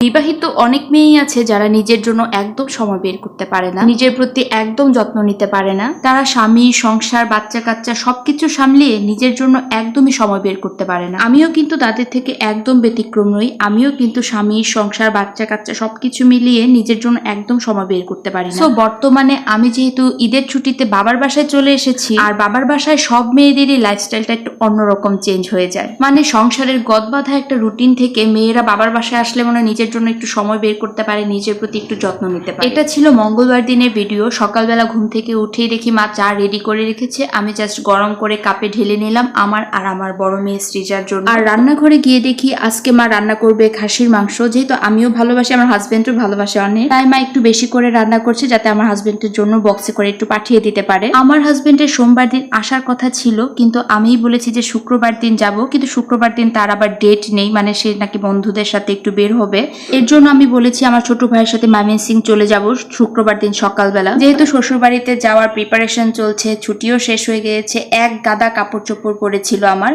বিবাহিত অনেক মেয়েই আছে যারা নিজের জন্য একদম সময় বের করতে পারে না, নিজের প্রতি একদম যত্ন নিতে পারে না। তারা স্বামী, সংসার বাচ্চা কাচ্চা সবকিছু সামলিয়ে নিজের জন্য একদমই সময় বের করতে পারে না। আমিও কিন্তু তাদের থেকে একদম ব্যতিক্রম নই। আমিও কিন্তু স্বামী, সংসার বাচ্চা কাচ্চা সবকিছু মিলিয়ে নিজের জন্য একদম সময় বের করতে পারি তো বর্তমানে আমি যেহেতু ঈদের ছুটিতে বাবার বাসায় চলে এসেছি, আর বাবার বাসায় সব মেয়েদেরই লাইফস্টাইলটা একটু অন্যরকম চেঞ্জ হয়ে যায়। মানে সংসারের গদবাধা একটা রুটিন থেকে মেয়েরা বাবার বাসায় আসলে মনে নিজের জন্য একটু সময় বের করতে পারে, নিজের প্রতি একটু যত্ন নিতে পারে। এটা ছিল মঙ্গলবার দিনের ভিডিও। সকালবেলা ঘুম থেকে উঠেই দেখি মা চা রেডি করে রেখেছে। আমি জাস্ট গরম করে কাপে ঢেলে নিলাম আমার আর আমার বড় মেয়ে সৃজার জন্য। আর রান্নাঘরে গিয়ে দেখি আজকে মা রান্না করবে খাসির মাংস। যেহেতু আমিও ভালোবাসি, আমার হাজবেন্ডও ভালোবাসে অনেক। তাই মা একটু বেশি করে রান্না করছে যাতে আমার হাজবেন্ডের জন্য বক্সে করে একটু পাঠিয়ে দিতে পারে। আমার হাজবেন্ডের সোমবার দিন আসার কথা ছিল, কিন্তু আমিই বলেছি যে শুক্রবার দিন যাব। কিন্তু শুক্রবার দিন তার আবার ডেট নেই মানে সে নাকি বন্ধুদের সাথে একটু বের হবে। এর জন্য আমি বলেছি আমার ছোট ভাইয়ের সাথে সিং চলে যাব শুক্রবার দিন সকালবেলা। যেহেতু শ্বশুরবাড়িতে যাওয়ার প্রিপারেশন চলছে, ছুটিও শেষ হয়ে গিয়েছে, এক গাদা কাপড় চোপড় পরেছিল আমার।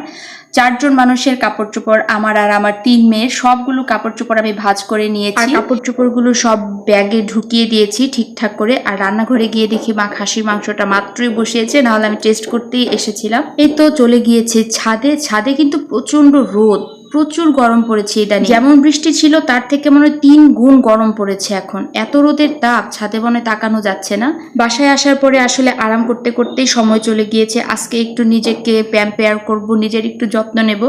চারজন মানুষের কাপড় চোপড় আমার আর আমার তিন মেয়ের, সবগুলো কাপড় চোপড় আমি ভাজ করে নিয়েছি। কাপড় চোপড়গুলো সব ব্যাগে ঢুকিয়ে দিয়েছি ঠিকঠাক করে। আর রান্নাঘরে গিয়ে দেখি মা খাসির মাংসটা মাত্রই বসিয়েছে, নাহলে আমি টেস্ট করতেই এসেছিলাম। এই তো চলে গিয়েছে ছাদে। ছাদে কিন্তু প্রচণ্ড রোদ। প্রচুর গরম পড়েছে ইদানিং যেমন বৃষ্টি ছিল, তার থেকে মনে হয় তিন গুণ গরম পড়েছে এখন। এত রোদের তাপ, ছাদে বনে তাকানো যাচ্ছে না। বাসায় আসার পরে আসলে আরাম করতে করতেই সময় চলে গিয়েছে। আজকে একটু নিজেকে প্যাম্পেয়ার করব, নিজের একটু যত্ন নেব।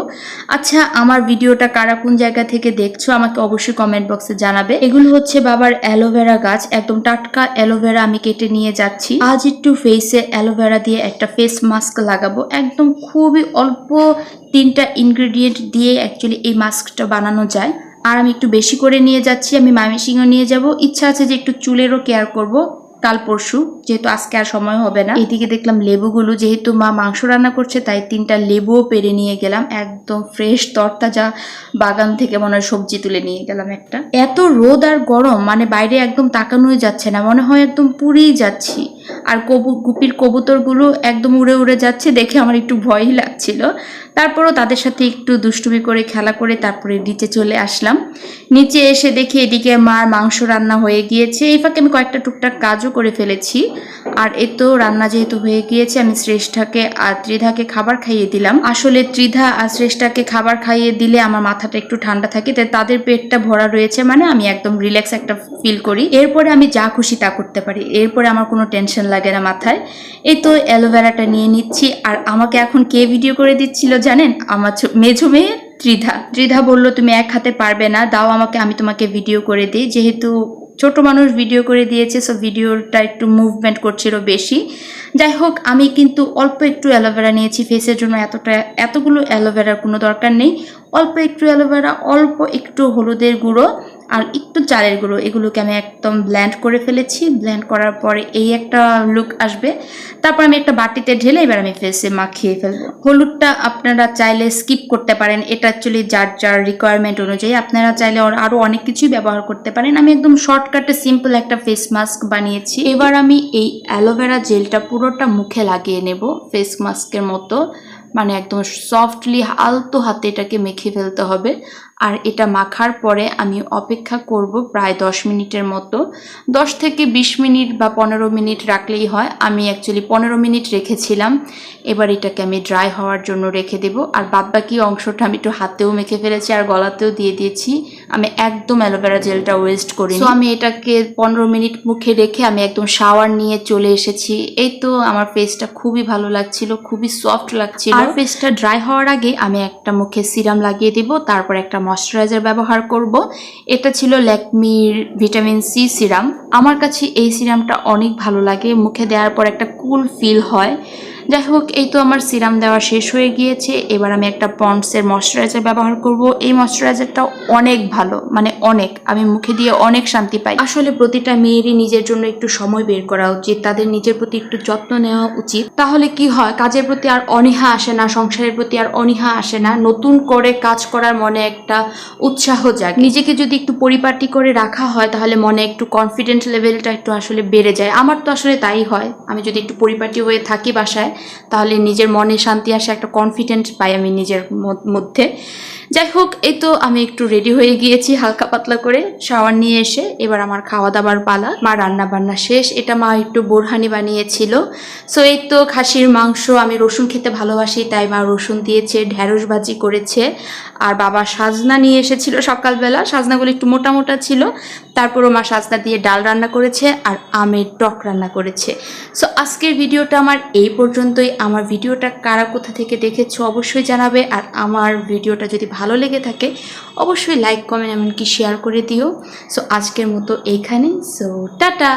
আচ্ছা আমার ভিডিওটা কারা কোন জায়গা থেকে দেখছ আমাকে অবশ্যই কমেন্ট বক্সে জানাবে। এগুলো হচ্ছে বাবার অ্যালোভেরা গাছ। একদম টাটকা অ্যালোভেরা আমি কেটে নিয়ে যাচ্ছি। আজ একটু ফেসে অ্যালোভেরা দিয়ে একটা ফেস মাস্ক লাগাবো। একদম খুবই অল্প তিনটা ইনগ্রেডিয়েন্ট দিয়ে অ্যাকচুয়ালি এই মাস্কটা বানানো যায়। আর আমি একটু বেশি করে নিয়ে যাচ্ছি, আমি মামিসিংও নিয়ে যাব। ইচ্ছা আছে যে একটু চুলেরও কেয়ার করব। কাল পরশু, যেহেতু আজকে আর সময় হবে না। এদিকে দেখলাম লেবুগুলো, যেহেতু মা মাংস রান্না করছে, তাই তিনটা লেবুও পেরে নিয়ে গেলাম। একদম ফ্রেশ তরতাজা বাগান থেকে মনে হয় সবজি তুলে নিয়ে গেলাম একটা। এত রোদ আর গরম মানে বাইরে একদম তাকানোই যাচ্ছে না, মনে হয় একদম পুরেই যাচ্ছি। আর কবু, গুপির কবুতরগুলো একদম উড়ে উড়ে যাচ্ছে, দেখে আমার একটু ভয়ই লাগছিল। তারপরও তাদের সাথে একটু দুষ্টুমি করে, খেলা করে তারপরে নিচে চলে আসলাম। নিচে এসে দেখি এদিকে মার মাংস রান্না হয়ে গিয়েছে। এই ফাঁকে আমি কয়েকটা টুকটাক কাজও করে ফেলেছি। আর এ তো রান্না যেহেতু হয়ে গিয়েছে, আমি শ্রেষ্ঠাকে আর ত্রিধাকে খাবার খাইয়ে দিলাম। আসলে ত্রিধা আর শ্রেষ্ঠাকে খাবার খাইয়ে দিলে আমার মাথাটা একটু ঠান্ডা থাকে, তাই তাদের পেটটা ভরা রয়েছে মানে আমি একদম রিল্যাক্স একটা ফিল করি। এরপরে আমি যা খুশি তা করতে পারি, এরপরে আমার কোনো টেনশন লাগে না মাথায়। এই তো অ্যালোভেরাটা নিয়ে নিচ্ছি, আর আমাকে এখন কে ভিডিও করে দিচ্ছিল জানেন? আমার মেঝো মেয়ে ত্রিধা। ত্রিধা বলল, তুমি এক হাতে পারবে না, দাও আমাকে, আমি তোমাকে ভিডিও করে দিই। যেহেতু ছোট মানুষ ভিডিও করে দিয়েছে সো ভিডিওটা একটু মুভমেন্ট করছিল বেশি। যাই হোক, আমি কিন্তু অল্প একটু অ্যালোভেরা নিয়েছি ফেসের জন্য, এতটা, এতগুলো অ্যালোভেরার কোনো দরকার নেই। অল্প একটু অ্যালোভেরা অল্প একটু হলুদের গুঁড়ো আর একটু চালের গুঁড়ো, এগুলোকে আমি একদম ব্ল্যান্ড করে ফেলেছি। ব্ল্যান্ড করার পরে এই একটা লুক আসবে। তারপর আমি একটা বাটিতে ঢেলে এবার আমি ফেসে মাখিয়ে ফেলব। হলুদটা আপনারা চাইলে স্কিপ করতে পারেন। এটা অ্যাকচুয়ালি যার যার রিকোয়ারমেন্ট অনুযায়ী আপনারা চাইলে আরও অনেক কিছুই ব্যবহার করতে পারেন। আমি একদম শর্টকাটে সিম্পল একটা ফেস মাস্ক বানিয়েছি। এবার আমি এই অ্যালোভেরা জেলটা পুরোটা মুখে লাগিয়ে নেব ফেস মাস্কের মতো। মানে একদম সফটলি আলতো হাতে এটাকে মেখে ফেলতে হবে। আর এটা মাখার পরে আমি অপেক্ষা করব প্রায় দশ মিনিটের মতো। দশ থেকে বিশ মিনিট বা পনেরো মিনিট রাখলেই হয়। আমি অ্যাকচুয়ালি পনেরো মিনিট রেখেছিলাম। এবার এটাকে আমি ড্রাই হওয়ার জন্য রেখে দেব। আর বাদবাকি অংশটা আমি একটু হাতেও মেখে ফেলেছি আর গলাতেও দিয়ে দিয়েছি। আমি একদম অ্যালোভেরা জেলটা ওয়েস্ট করি তো আমি এটাকে পনেরো মিনিট মুখে রেখে আমি একদম শাওয়ার নিয়ে চলে এসেছি। এই তো আমার ফেসটা খুবই ভালো লাগছিল, খুবই সফট লাগছিল। আর ফেসটা ড্রাই হওয়ার আগে আমি একটা মুখে সিরাম লাগিয়ে দিব, তারপর একটা ময়শ্চারাইজার ব্যবহার করব। এটা ছিল ল্যাকমির ভিটামিন সি সিরাম। আমার কাছে এই সিরামটা অনেক ভালো লাগে। মুখে দেওয়ার পর একটা কুল ফিল হয়। যাই হোক এই তো আমার সিরাম দেওয়া শেষ হয়ে গিয়েছে। এবার আমি একটা পন্ডসের ময়শ্চারাইজার ব্যবহার করব। এই ময়শ্চারাইজারটা অনেক ভালো মানে অনেক। আমি মুখে দিয়ে অনেক শান্তি পাই। আসলে প্রতিটা মেয়েরই নিজের জন্য একটু সময় বের করা উচিত, তাদের নিজের প্রতি একটু যত্ন নেওয়া উচিত। তাহলে কি হয়, কাজের প্রতি আর অনীহা আসে না, সংসারের প্রতি আর অনীহা আসে না। নতুন করে কাজ করার মনে একটা উৎসাহ জাগে। নিজেকে যদি একটু পরিপাটি করে রাখা হয়, তাহলে মনে একটু কনফিডেন্ট লেভেলটা একটু আসলে বেড়ে যায়। আমার তো আসলে তাই হয়। আমি যদি একটু পরিপাটি হয়ে থাকি বাসায় তাহলে নিজের মনে শান্তি আসে একটা কনফিডেন্ট পাই আমি নিজের মধ্যে। যাই হোক এই তো আমি একটু রেডি হয়ে গিয়েছি হালকা পাতলা করে। শাওয়ার নিয়ে এসে এবার আমার খাওয়া দাবার পালা। মা রান্না বান্না শেষ। এটা মা একটু বোরহানি বানিয়েছিল। সো এই তো খাসির মাংস আমি রসুন খেতে ভালোবাসি, তাই মা রসুন দিয়েছে ঢ্যাঁড়স ভাজি করেছে। আর বাবা সাজনা নিয়ে এসেছিল সকালবেলা। সাজনাগুলো একটু মোটা মোটা ছিল। তারপরও মা সাজনা দিয়ে ডাল রান্না করেছে আর আমের টক রান্না করেছে। সো আজকের ভিডিওটা আমার এই পর্যন্তই। আমার ভিডিওটা কারা কোথা থেকে দেখেছ অবশ্যই জানাবে। আর আমার ভিডিওটা যদি ভালো লেগে থাকে, অবশ্যই লাইক কমেন্ট এমনকি শেয়ার করে দিও। সো আজকের মতো এইখানে। So tata!